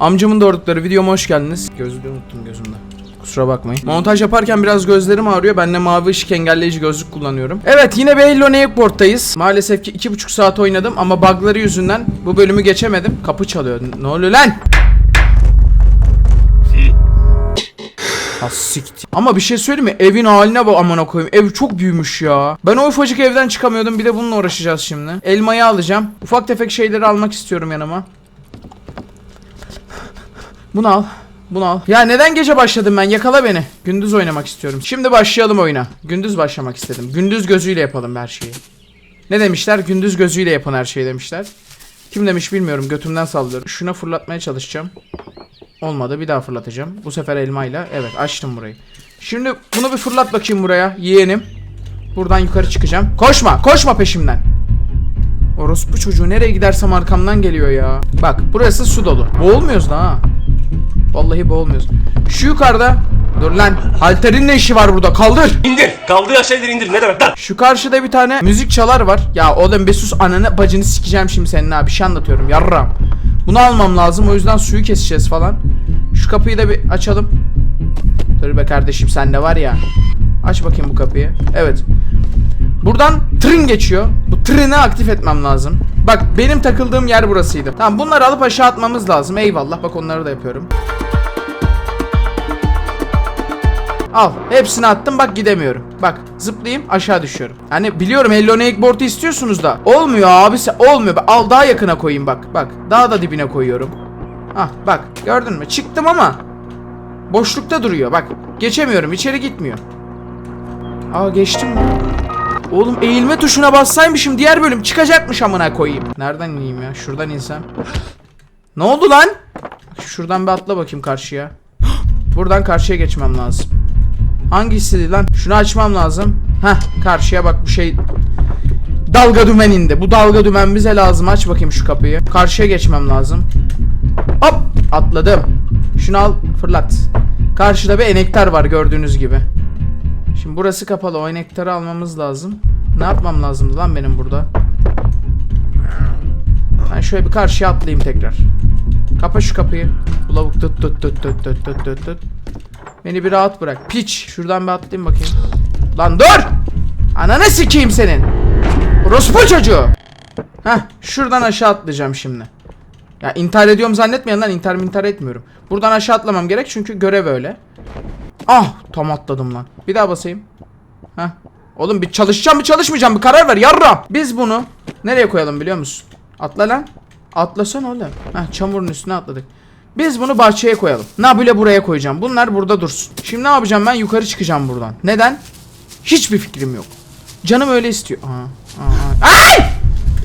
Amcamın doğurdukları videoma hoş geldiniz. Gözlüğü unuttum gözümde. Kusura bakmayın. Montaj yaparken biraz gözlerim ağrıyor. Ben de mavi ışık engelleyici gözlük kullanıyorum. Evet yine bir Hello Neighbor'dayız. Maalesef ki iki buçuk saat oynadım ama bugları yüzünden bu bölümü geçemedim. Kapı çalıyor. Ne oluyor lan? Ha siktir. Ama bir şey söyleyeyim mi? Evin haline bak amına koyayım. Ev çok büyümüş ya. Ben o ufacık evden çıkamıyordum. Bir de bununla uğraşacağız şimdi. Elmayı alacağım. Ufak tefek şeyleri almak istiyorum yanıma. Bunu al. Bunu al. Ya neden gece başladım ben? Yakala beni. Gündüz oynamak istiyorum. Şimdi başlayalım oyuna. Gündüz başlamak istedim. Gündüz gözüyle yapalım her şeyi. Ne demişler? Gündüz gözüyle yapın her şeyi demişler. Kim demiş bilmiyorum. Götümden sallıyorum. Şuna fırlatmaya çalışacağım. Olmadı. Bir daha fırlatacağım. Bu sefer elmayla. Evet açtım burayı. Şimdi bunu bir fırlat bakayım buraya. Yeğenim. Buradan yukarı çıkacağım. Koşma. Koşma peşimden. Orospu çocuğu nereye gidersem arkamdan geliyor ya. Bak burası su dolu. Boğulmuyoruz da ha. Vallahi boğulmuyoruz. Şu yukarıda. Dur lan. Halterin ne işi var burada? Kaldır. İndir. Kaldığı aşağıya indir. Ne demek lan? Şu karşıda bir tane müzik çalar var. Ya oğlum bir sus ananı bacını sikeceğim şimdi senin abi. Bir şey anlatıyorum yarram. Bunu almam lazım o yüzden suyu keseceğiz falan. Şu kapıyı da bir açalım. Dur be kardeşim sen de var ya. Aç bakayım bu kapıyı. Evet. Buradan tren geçiyor. Bu treni aktif etmem lazım. Bak benim takıldığım yer burasıydı. Tamam bunları alıp aşağı atmamız lazım. Eyvallah bak onları da yapıyorum. Al. Hepsini attım bak gidemiyorum. Bak zıplayayım aşağı düşüyorum. Hani biliyorum Hello Neighbor'u istiyorsunuz da. Olmuyor abisi olmuyor. Al daha yakına koyayım bak. Bak daha da dibine koyuyorum. Ah bak gördün mü? Çıktım ama. Boşlukta duruyor bak. Geçemiyorum içeri gitmiyor. Aa geçtim mi? Oğlum eğilme tuşuna bassaymışım diğer bölüm çıkacakmış amına koyayım. Nereden ineyim ya? Şuradan insem. Ne oldu lan? Şuradan bir atla bakayım karşıya. Buradan karşıya geçmem lazım. Hangisiydi lan? Şunu açmam lazım. Heh karşıya bak bu şey Dalga dümen indi. Bu dalga dümen bize lazım. Aç bakayım şu kapıyı. Karşıya geçmem lazım. Hop atladım. Şunu al fırlat. Karşıda bir enektar var gördüğünüz gibi. Şimdi burası kapalı. O enektarı almamız lazım. Ne yapmam lazımdı lan benim burada? Ben şöyle bir karşıya atlayayım tekrar. Kapa şu kapıyı. Bu lavuk tut tut tut tut tut tut tut tut. Beni bir rahat bırak. Piç. Şuradan bir atlayayım bakayım. Lan dur! Ananı sikeyim senin. Orospu çocuğu. Heh şuradan aşağı atlayacağım şimdi. Ya intihar ediyorum zannetmeyin lan intihar intihar etmiyorum. Buradan aşağı atlamam gerek çünkü görev öyle. Ah tam atladım lan. Bir daha basayım. Heh. Oğlum bir çalışacağım bir çalışmayacağım bir karar ver yarra. Biz bunu nereye koyalım biliyor musun? Atla lan. Atlasana oğlum. Heh çamurun üstüne atladık. Biz bunu bahçeye koyalım. Nabile buraya koyacağım. Bunlar burada dursun. Şimdi ne yapacağım ben? Yukarı çıkacağım buradan. Neden? Hiçbir fikrim yok. Canım öyle istiyor. Aa, aa. Ay!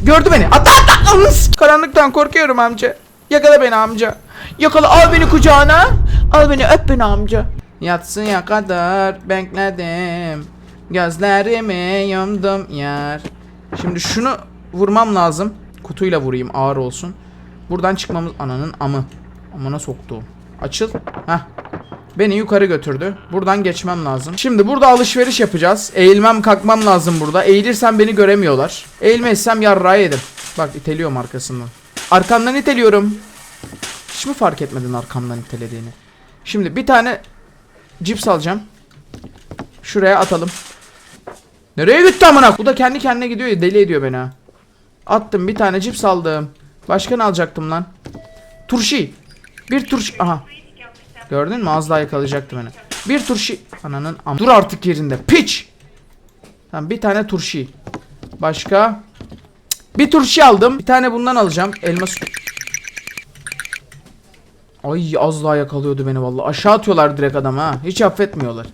Gördü beni. Atla atla. Karanlıktan korkuyorum amca. Yakala beni amca. Yakala al beni kucağına. Al beni öp beni amca. Yatsıya kadar bekledim. Gözlerimi yumdum yer. Şimdi şunu vurmam lazım. Kutuyla vurayım ağır olsun. Buradan çıkmamız ananın amı. Amına soktuğum. Açıl. Heh. Beni yukarı götürdü. Buradan geçmem lazım. Şimdi burada alışveriş yapacağız. Eğilmem kalkmam lazım burada. Eğilirsem beni göremiyorlar. Eğilmezsem yarrağı yedim. Bak iteliyorum arkasından. Arkamdan iteliyorum. Hiç mi fark etmedin arkamdan itelediğini? Şimdi bir tane cips alacağım. Şuraya atalım. Nereye gitti amına? Bu da kendi kendine gidiyor ya deli ediyor beni ha. Attım bir tane cips aldım. Başka ne alacaktım lan? Turşi. Bir turşi. Aha. Gördün mü? Az daha yakalayacaktı beni. Bir turşi. Ananın am. Dur artık yerinde. Piç. Tamam bir tane turşi. Başka. Bir turşi aldım. Bir tane bundan alacağım. Elma. Ay az daha yakalıyordu beni vallahi. Aşağı atıyorlar direkt adam ha. Hiç affetmiyorlar.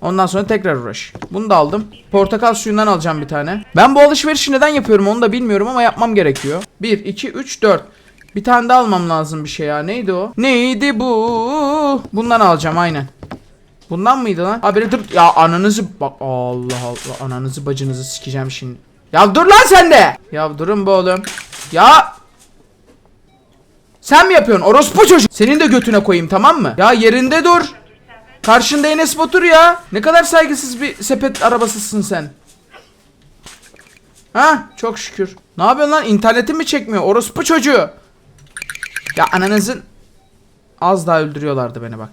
Ondan sonra tekrar uğraş. Bunu da aldım. Portakal suyundan alacağım bir tane. Ben bu alışverişi neden yapıyorum onu da bilmiyorum ama yapmam gerekiyor. 1, 2, 3, 4. Bir tane daha almam lazım bir şey ya. Neydi o? Neydi bu? Bundan alacağım aynen. Bundan mıydı lan? Haberi dur. Ya ananızı bak Allah Allah ananızı bacınızı sikeceğim şimdi. Ya dur lan sen de. Ya durun be oğlum. Ya sen mi yapıyorsun? Orospu çocuk. Senin de götüne koyayım tamam mı? Ya yerinde dur. Karşında Enes Batur ya. Ne kadar saygısız bir sepet arabasısın sen. Ha çok şükür. Ne yapıyorsun lan? İnternetin mi çekmiyor? Orospu çocuğu. Ya ananızın Az daha öldürüyorlardı beni bak.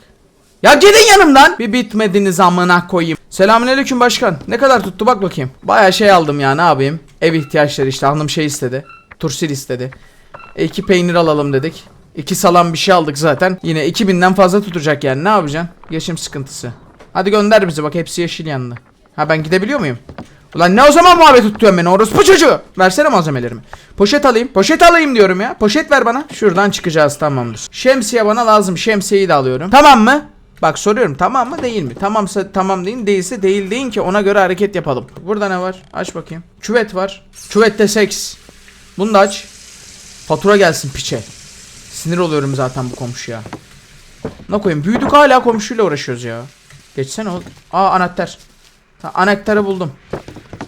Ya gidin yanımdan. Bir bitmediniz amına koyayım. Selamünaleyküm başkan. Ne kadar tuttu bak bakayım. Baya şey aldım ya ne yapayım. Ev ihtiyaçları işte hanım şey istedi. Turşil istedi. E, peynir alalım dedik. İki salam bir şey aldık zaten. Yine 2000'den fazla tutacak yani ne yapacaksın? Geçim sıkıntısı. Hadi gönder bizi bak hepsi yeşil yandı. Ha ben gidebiliyor muyum? Ulan ne o zaman muhabbet tutuyorsun beni orospu çocuğu. Versene malzemelerimi. Poşet alayım. Poşet alayım diyorum ya. Poşet ver bana. Şuradan çıkacağız tamamdır. Şemsiye bana lazım. Şemsiyeyi de alıyorum. Tamam mı? Bak soruyorum tamam mı değil mi? Tamamsa tamam deyin değilse değil deyin ki ona göre hareket yapalım. Burada ne var? Aç bakayım. Küvet var. Küvette seks. Bunu da aç. Fatura gelsin piçe. Sinir oluyorum zaten bu komşuya. Ne koyayım? Büyüdük hala komşuyla uğraşıyoruz ya. Geçsene oğlum. Aa anahtar. Ha, anahtarı buldum.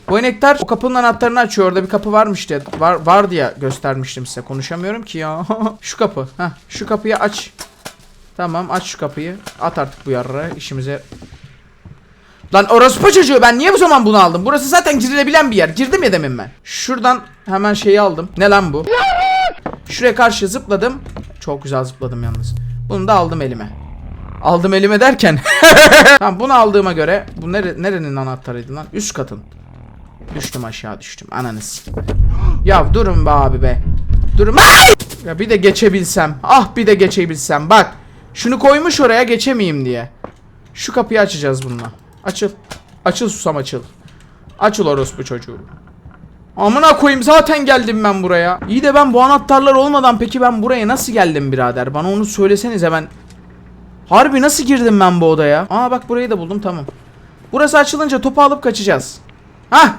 Bu enektar o kapının anahtarını açıyor. Orada bir kapı varmış diye. Var, var diye göstermiştim size. Konuşamıyorum ki ya. şu kapı. Ha, şu kapıyı aç. Tamam aç şu kapıyı. At artık bu yarra işimize. Lan orospu çocuğu ben niye bu zaman bunu aldım? Burası zaten girilebilen bir yer. Girdim ya demin ben. Şuradan hemen şeyi aldım. Ne lan bu? Şuraya karşı zıpladım. Çok güzel zıpladım yalnız. Bunu da aldım elime. Aldım elime derken. tamam bunu aldığıma göre bu nere, nerenin anahtarıydı lan? Üst katın. Düştüm aşağı düştüm. Ananı sikeyim. Ya durun be abi be. Durun. Ya bir de geçebilsem. Ah bir de geçebilsem. Bak. Şunu koymuş oraya geçemeyeyim diye. Şu kapıyı açacağız bununla. Açıl. Açıl susam açıl. Açıl orospu çocuğu. Amına koyayım zaten geldim ben buraya. İyi de ben bu anahtarlar olmadan peki ben buraya nasıl geldim birader? Bana onu söylesenize ben. Harbi nasıl girdim ben bu odaya? Aa bak burayı da buldum tamam. Burası açılınca topu alıp kaçacağız. Hah.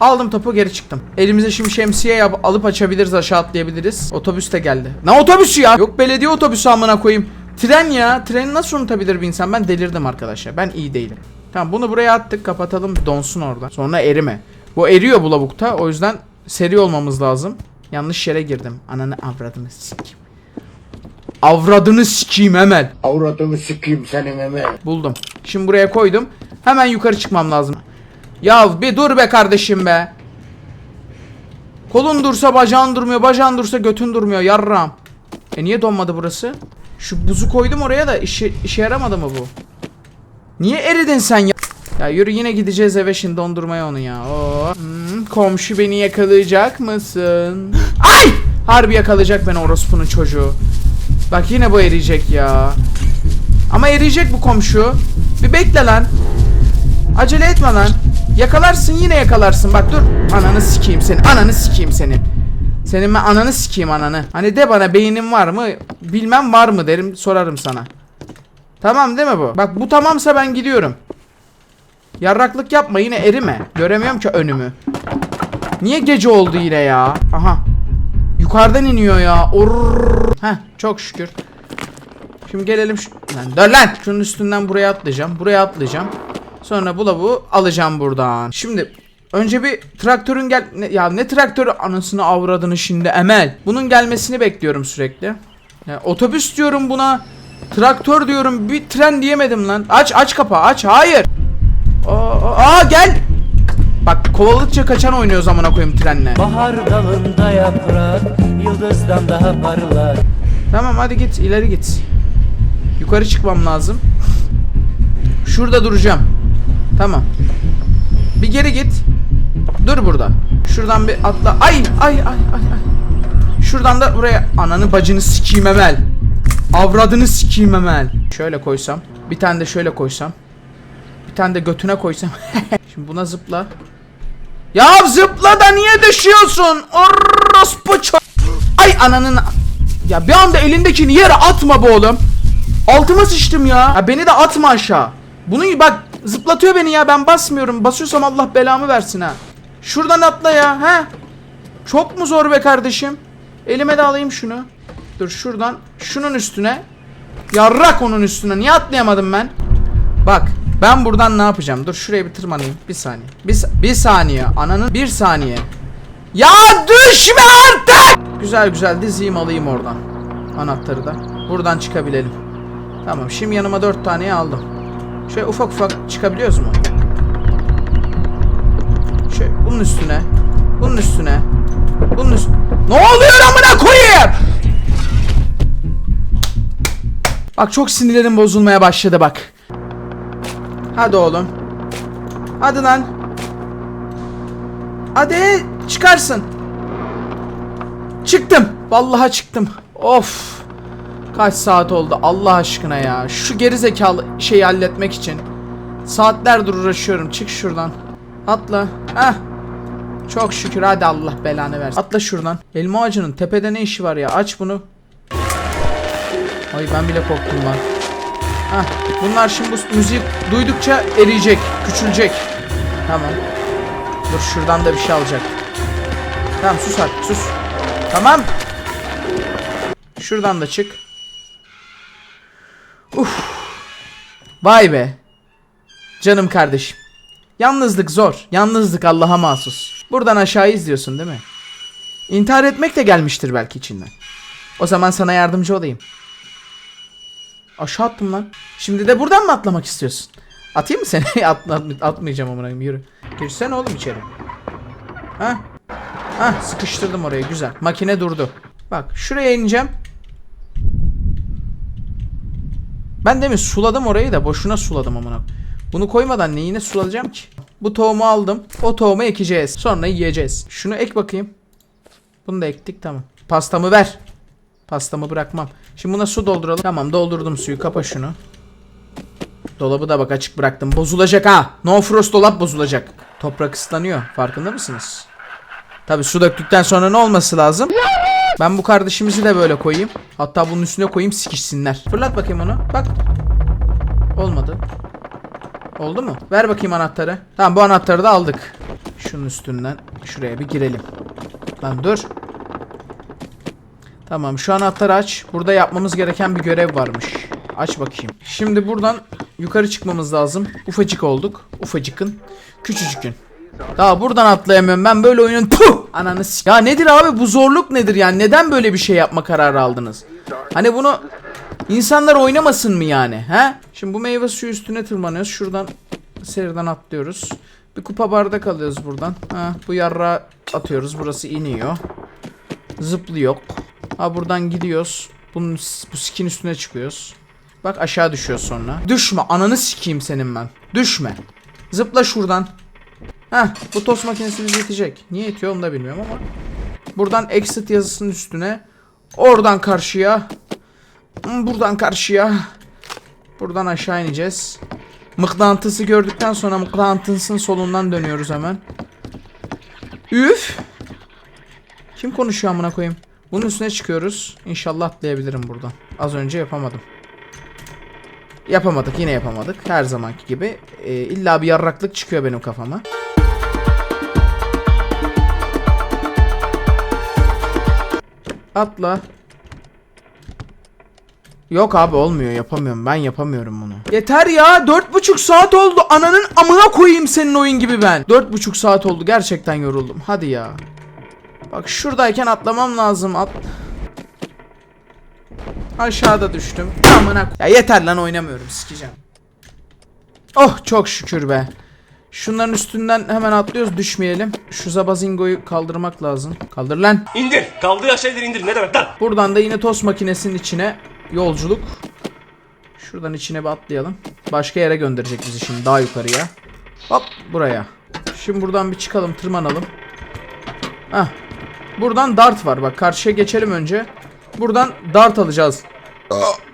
Aldım topu geri çıktım. Elimize şimdi şemsiye alıp açabiliriz aşağı atlayabiliriz. Otobüs de geldi. Ne otobüsü ya? Yok belediye otobüsü amına koyayım. Tren ya. Treni nasıl unutabilir bir insan? Ben delirdim arkadaşlar. Ben iyi değilim. Tamam bunu buraya attık kapatalım donsun orada. Sonra erime. Bu eriyor bu lavukta. O yüzden seri olmamız lazım. Yanlış yere girdim. Ananı avradını sikeyim. Avradını sikeyim hemen. Avradımı sikeyim senin hemen. Buldum. Şimdi buraya koydum. Hemen yukarı çıkmam lazım. Ya bir dur be kardeşim be. Kolun dursa bacağın durmuyor. Bacağın dursa götün durmuyor. Yarram. E niye donmadı burası? Şu buzu koydum oraya da işe, işe yaramadı mı bu? Niye eridin sen ya? Ya yürü yine gideceğiz eve şimdi dondurmaya onu ya. Oo. Hmm, komşu beni yakalayacak mısın? Ay! Harbi yakalayacak beni orospunun çocuğu. Bak yine bu eriyecek ya. Ama eriyecek bu komşu. Bir bekle lan. Acele etme lan. Yakalarsın yine yakalarsın. Bak dur. Ananı sikeyim seni. Ananı sikeyim senin. Senin ben ananı sikeyim ananı. Hani de bana beynin var mı? Bilmem var mı derim sorarım sana. Tamam değil mi bu? Bak bu tamamsa ben gidiyorum. Yarraklık yapma yine erime. Göremiyorum ki önümü. Niye gece oldu yine ya? Aha. Yukarıdan iniyor ya. Orrrr. Çok şükür. Şimdi gelelim şu... Lan dur lan! Şunun üstünden buraya atlayacağım. Buraya atlayacağım. Sonra bu lavuğu alacağım buradan. Şimdi önce bir traktörün gel... Ne, ya ne traktörü anasını avradını şimdi Emel. Bunun gelmesini bekliyorum sürekli. Ya, otobüs diyorum buna. Traktör diyorum. Bir tren diyemedim lan. Aç aç kapağı aç. Hayır. Aa, aa gel. Bak kovaladıkça kaçan oynuyor zamana koyayım trenle. Bahar dalında yaprak yıldızdan daha parlar Tamam hadi git ileri git. Yukarı çıkmam lazım. Şurada duracağım. Tamam. Bir geri git. Dur burada. Şuradan bir atla. Ay ay ay ay ay. Şuradan da buraya ananı bacını sikeyim Emel. Avradını sikeyim Emel. Şöyle koysam. Bir tane de şöyle koysam. Bir tane de götüne koysam. Şimdi buna zıpla. Ya zıpla da niye düşüyorsun? Orospu ço- Ay ananın ya bir anda elindekini yere atma be oğlum. Altıma sıçtım ya. ya. Beni de atma aşağı. Bunu bak zıplatıyor beni ya ben basmıyorum. Basıyorsam Allah belamı versin ha. Şuradan atla ya ha. Çok mu zor be kardeşim? Elime de alayım şunu. Dur şuradan şunun üstüne. Yarrak onun üstüne. Niye atlayamadım ben? Bak ben buradan ne yapacağım? Dur şuraya bir tırmanayım. Bir saniye. Bir, bir saniye. Ananın bir saniye. Ya düşme artık! Güzel güzel dizeyim alayım oradan. Anahtarı da. Buradan çıkabilelim. Tamam şimdi yanıma dört taneyi aldım. Şöyle ufak ufak çıkabiliyoruz mu? Şöyle bunun üstüne. Bunun üstüne. Bunun üstüne. Ne oluyor amına koyayım? Bak çok sinirlerim bozulmaya başladı bak. Hadi oğlum. Hadi lan. Hadi çıkarsın. Çıktım. Vallahi çıktım. Of. Kaç saat oldu Allah aşkına ya. Şu geri zekalı şeyi halletmek için. Saatlerdir uğraşıyorum. Çık şuradan. Atla. Heh. Çok şükür hadi Allah belanı versin. Atla şuradan. Elma ağacının tepede ne işi var ya? Aç bunu. Ay ben bile korktum lan. Heh. Bunlar şimdi bu müziği duydukça eriyecek, küçülecek. Tamam. Dur şuradan da bir şey alacak. Tamam sus artık sus. Tamam. Şuradan da çık. Uf. Vay be. Canım kardeşim. Yalnızlık zor. Yalnızlık Allah'a mahsus. Buradan aşağı izliyorsun değil mi? İntihar etmek de gelmiştir belki içinden. O zaman sana yardımcı olayım. Aşağı attım lan. Şimdi de buradan mı atlamak istiyorsun? Atayım mı seni? At, at- atmayacağım amına yürü. Girsene oğlum içeri. Ha? Ha sıkıştırdım orayı güzel. Makine durdu. Bak şuraya ineceğim. Ben demin suladım orayı da boşuna suladım amına. Bunu koymadan neyine sulayacağım ki? Bu tohumu aldım. O tohumu ekeceğiz. Sonra yiyeceğiz. Şunu ek bakayım. Bunu da ektik tamam. Pastamı ver. Pastamı bırakmam. Şimdi buna su dolduralım. Tamam doldurdum suyu. Kapa şunu. Dolabı da bak açık bıraktım. Bozulacak ha. No frost dolap bozulacak. Toprak ıslanıyor. Farkında mısınız? Tabi su döktükten sonra ne olması lazım? Ben bu kardeşimizi de böyle koyayım. Hatta bunun üstüne koyayım sikişsinler. Fırlat bakayım onu. Bak. Olmadı. Oldu mu? Ver bakayım anahtarı. Tamam bu anahtarı da aldık. Şunun üstünden şuraya bir girelim. Lan dur. Tamam şu anahtarı aç. Burada yapmamız gereken bir görev varmış. Aç bakayım. Şimdi buradan yukarı çıkmamız lazım. Ufacık olduk. Ufacıkın. Küçücükün. Daha buradan atlayamıyorum. Ben böyle oyunun puh! Ananı Ya nedir abi bu zorluk nedir yani? Neden böyle bir şey yapma kararı aldınız? Hani bunu insanlar oynamasın mı yani? He? Şimdi bu meyve suyu üstüne tırmanıyoruz. Şuradan seriden atlıyoruz. Bir kupa bardak alıyoruz buradan. Ha, bu yarra atıyoruz. Burası iniyor. Zıplıyor. Ha buradan gidiyoruz. Bunun bu skin üstüne çıkıyoruz. Bak aşağı düşüyor sonra. Düşme ananı sikeyim senin ben. Düşme. Zıpla şuradan. Heh bu tost makinesi bizi itecek. Niye itiyor onu da bilmiyorum ama. Buradan exit yazısının üstüne. Oradan karşıya. Hmm, Buradan karşıya. Buradan aşağı ineceğiz. Mıknatısı gördükten sonra mıknatısın solundan dönüyoruz hemen. Üf. Kim konuşuyor amına koyayım? Bunun üstüne çıkıyoruz. İnşallah atlayabilirim buradan. Az önce yapamadım. Yapamadık yine yapamadık. Her zamanki gibi. Ee, illa bir yarraklık çıkıyor benim kafama. Atla. Yok abi olmuyor yapamıyorum ben yapamıyorum bunu. Yeter ya dört buçuk saat oldu ananın amına koyayım senin oyun gibi ben. Dört buçuk saat oldu gerçekten yoruldum hadi ya. Bak şuradayken atlamam lazım at. Aşağıda düştüm. Amına Ya yeter lan oynamıyorum sikeceğim. Oh çok şükür be. Şunların üstünden hemen atlıyoruz düşmeyelim. Şu zabazingoyu kaldırmak lazım. Kaldır lan. İndir. Kaldığı aşağı indir indir. Ne demek lan? Buradan da yine tost makinesinin içine yolculuk. Şuradan içine bir atlayalım. Başka yere gönderecek bizi şimdi daha yukarıya. Hop buraya. Şimdi buradan bir çıkalım tırmanalım. Hah. Buradan dart var bak karşıya geçelim önce. Buradan dart alacağız.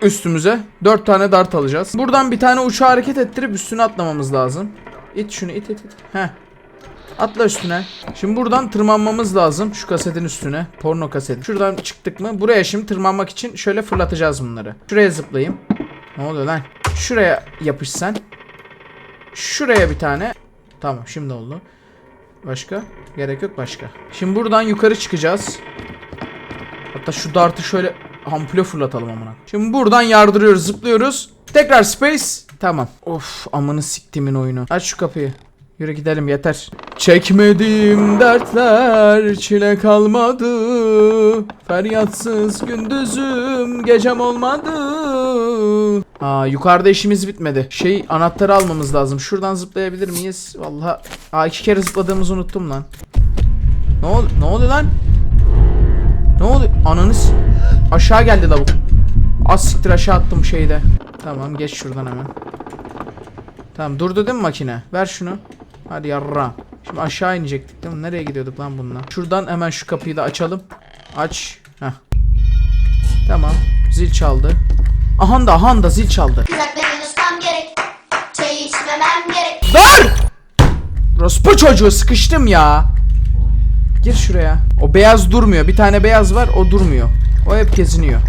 Üstümüze. Dört tane dart alacağız. Buradan bir tane uçağı hareket ettirip üstüne atlamamız lazım. İt şunu it it it. Heh. Atla üstüne. Şimdi buradan tırmanmamız lazım şu kasetin üstüne. Porno kaseti. Şuradan çıktık mı? Buraya şimdi tırmanmak için şöyle fırlatacağız bunları. Şuraya zıplayayım. Ne oluyor lan? Şuraya yapış sen. Şuraya bir tane. Tamam şimdi oldu. Başka? Gerek yok başka. Şimdi buradan yukarı çıkacağız. Hatta şu dartı şöyle ampule fırlatalım amına. Şimdi buradan yardırıyoruz, zıplıyoruz. Tekrar space. Tamam. Of amını siktimin oyunu. Aç şu kapıyı. Yürü gidelim yeter. Çekmediğim dertler çile kalmadı. Feryatsız gündüzüm gecem olmadı. Aa yukarıda işimiz bitmedi. Şey anahtarı almamız lazım. Şuradan zıplayabilir miyiz? Vallahi Aa iki kere zıpladığımızı unuttum lan. Ne ol ne oluyor lan? Ne oluyor? Ananız aşağı geldi lavuk. Az siktir aşağı attım şeyde. Tamam geç şuradan hemen. Tamam durdu değil mi makine? Ver şunu. Hadi yarra. Şimdi aşağı inecektik değil mi? Nereye gidiyorduk lan bununla? Şuradan hemen şu kapıyı da açalım. Aç. Heh. Tamam. Zil çaldı. Ahan da ahan da zil çaldı. Kızaklarını ustam gerek Çay içmemem gerek Dur! Rospu çocuğu sıkıştım ya. Gir şuraya. O beyaz durmuyor. Bir tane beyaz var o durmuyor. O hep geziniyor.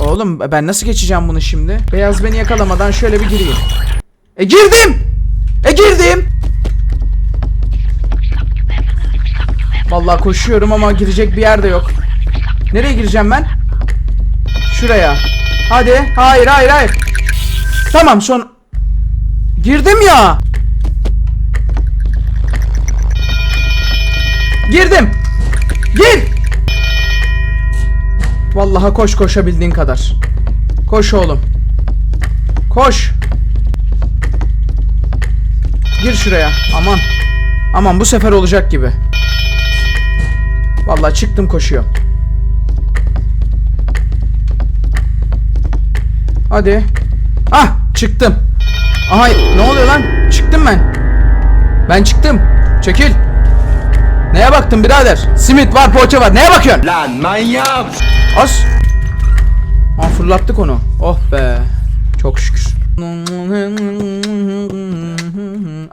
Oğlum ben nasıl geçeceğim bunu şimdi? Beyaz beni yakalamadan şöyle bir gireyim. E girdim! E girdim! Vallahi koşuyorum ama girecek bir yer de yok. Nereye gireceğim ben? Şuraya. Hadi. Hayır hayır hayır. Tamam son... Girdim ya. Girdim. Gir. Vallahi koş koşabildiğin kadar. Koş oğlum. Koş. Gir şuraya. Aman. Aman bu sefer olacak gibi. Vallahi çıktım koşuyor. Hadi. Ah çıktım. Aha ne oluyor lan? Çıktım ben. Ben çıktım. Çekil. Neye baktın birader? Simit var, poğaça var. Neye bakıyorsun? Lan manyak! Az. Aa fırlattık onu. Oh be. Çok şükür.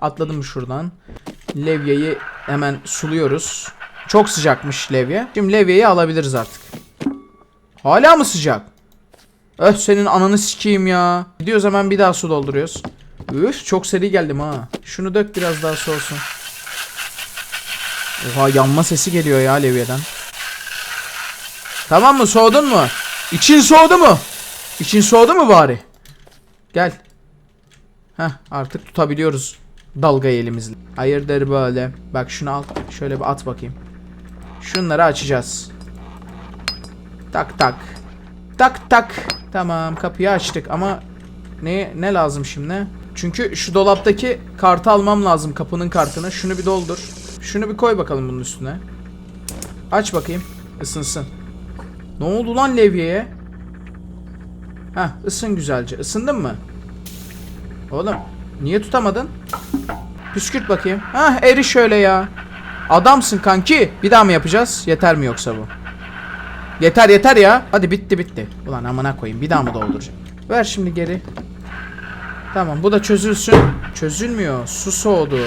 Atladım şuradan. Levyeyi hemen suluyoruz. Çok sıcakmış levye. Şimdi levyeyi alabiliriz artık. Hala mı sıcak? Öh senin ananı sikeyim ya. Gidiyoruz hemen bir daha su dolduruyoruz. Üf çok seri geldim ha. Şunu dök biraz daha soğusun. Oha yanma sesi geliyor ya levyeden. Tamam mı soğudun mu? İçin soğudu mu? İçin soğudu mu bari? Gel. Heh artık tutabiliyoruz dalgayı elimizle. Hayırdır böyle. Bak şunu al. Şöyle bir at bakayım. Şunları açacağız. Tak tak. Tak tak. Tamam kapıyı açtık ama ne ne lazım şimdi? Çünkü şu dolaptaki kartı almam lazım kapının kartını. Şunu bir doldur. Şunu bir koy bakalım bunun üstüne. Aç bakayım. Isınsın. Ne oldu lan levyeye? Heh ısın güzelce. Isındın mı? Oğlum niye tutamadın? Püskürt bakayım. Hah eri şöyle ya. Adamsın kanki. Bir daha mı yapacağız? Yeter mi yoksa bu? Yeter yeter ya. Hadi bitti bitti. Ulan amına koyayım. Bir daha mı dolduracağım? Ver şimdi geri. Tamam bu da çözülsün. Çözülmüyor. Su soğudu.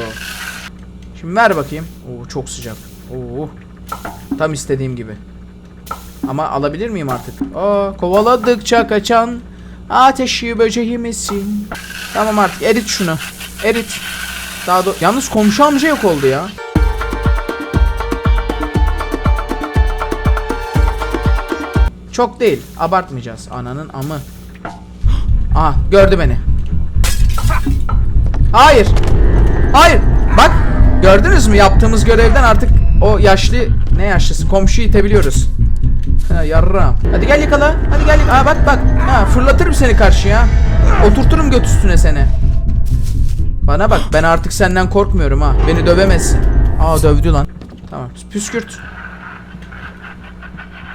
Şimdi ver bakayım. Oo çok sıcak. Oo. Tam istediğim gibi. Ama alabilir miyim artık? Aa, kovaladıkça kaçan ateşi böceği misin? Tamam artık erit şunu. Erit. Daha do- Yalnız komşu amca yok oldu ya. Çok değil. Abartmayacağız. Ananın amı. Aa gördü beni. Hayır. Hayır. Bak. Gördünüz mü yaptığımız görevden artık o yaşlı ne yaşlısı komşuyu itebiliyoruz. Ha yarram. Hadi gel yakala. Hadi gel. Aa bak bak. Ha fırlatırım seni karşıya. Oturturum göt üstüne seni. Bana bak ben artık senden korkmuyorum ha. Beni dövemezsin. Aa dövdü lan. Tamam püskürt.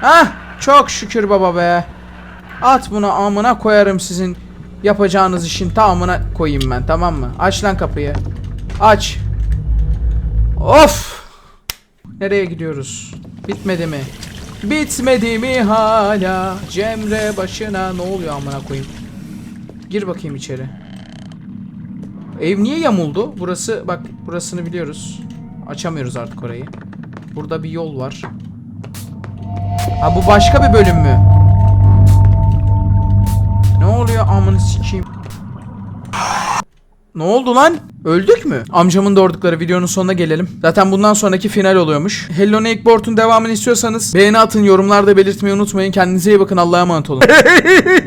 Hah çok şükür baba be. At bunu amına koyarım sizin yapacağınız işin tamamına koyayım ben tamam mı? Aç lan kapıyı. Aç. Of. Nereye gidiyoruz? Bitmedi mi? Bitmedi mi hala? Cemre başına ne oluyor amına koyayım? Gir bakayım içeri. Ev niye yamuldu? Burası bak burasını biliyoruz. Açamıyoruz artık orayı. Burada bir yol var. Ha bu başka bir bölüm mü? Ne oluyor amını sikeyim? Ne oldu lan? Öldük mü? Amcamın doğurdukları videonun sonuna gelelim. Zaten bundan sonraki final oluyormuş. Hello Nakeboard'un devamını istiyorsanız beğeni atın, yorumlarda belirtmeyi unutmayın. Kendinize iyi bakın. Allah'a emanet olun.